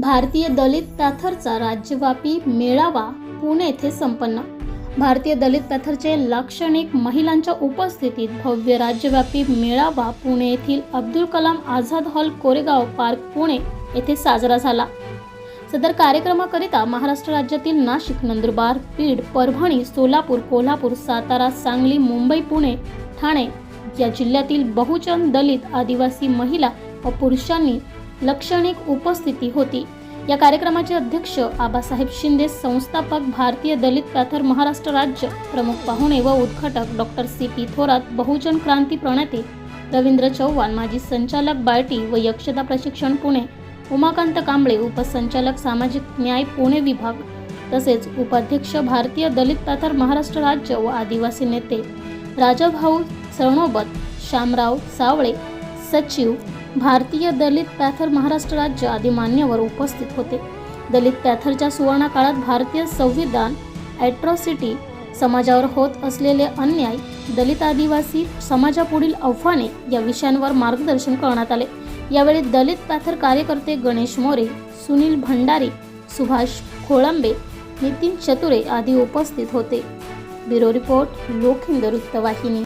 भारतीय दलित पॅथरचा राज्यव्यापी मेळावा पुणे येथे संपन्न. भारतीय दलित पॅथरचे लाक्षणिक महिलांच्या उपस्थितीत भव्य राज्यव्यापी मेळावा पुणे येथील अब्दुल कलाम आझाद हॉल कोरेगाव पार्क पुणे येथे साजरा झाला. सदर कार्यक्रमाकरिता महाराष्ट्र राज्यातील नाशिक नंदुरबार बीड परभणी सोलापूर कोल्हापूर सातारा सांगली मुंबई पुणे ठाणे या जिल्ह्यातील बहुजन दलित आदिवासी महिला व पुरुषांनी लक्षणिक उपस्थिती होती. या कार्यक्रमाचे अध्यक्ष आबासाहेब शिंदे संस्थापक भारतीय दलित पॅथर महाराष्ट्र राज्य प्रमुख पाहुणे व उद्घाटक डॉक्टर सी. पी. थोरात बहुजन क्रांती प्रणेते रवींद्र चव्हाण माजी संचालक बायटी व यक्षता प्रशिक्षण पुणे उमाकांत कांबळे उपसंचालक सामाजिक न्याय पुणे विभाग तसेच उपाध्यक्ष भारतीय दलित पॅथर महाराष्ट्र राज्य व आदिवासी नेते राजाभाऊ सरणोबत श्यामराव सावळे सचिव भारतीय दलित पॅथर महाराष्ट्र राज्य आदी मान्यवर उपस्थित होते. दलित पॅथरच्या सुवर्ण काळात भारतीय संविधान ॲट्रॉसिटी समाजावर होत असलेले अन्याय दलित आदिवासी समाजापुढील आव्हाने या विषयांवर मार्गदर्शन करण्यात आले. यावेळी दलित पॅथर कार्यकर्ते गणेश मोरे सुनील भंडारी सुभाष खोळंबे नितीन चतुरे आदी उपस्थित होते. ब्युरो रिपोर्ट लोकहिंद वृत्तवाहिनी.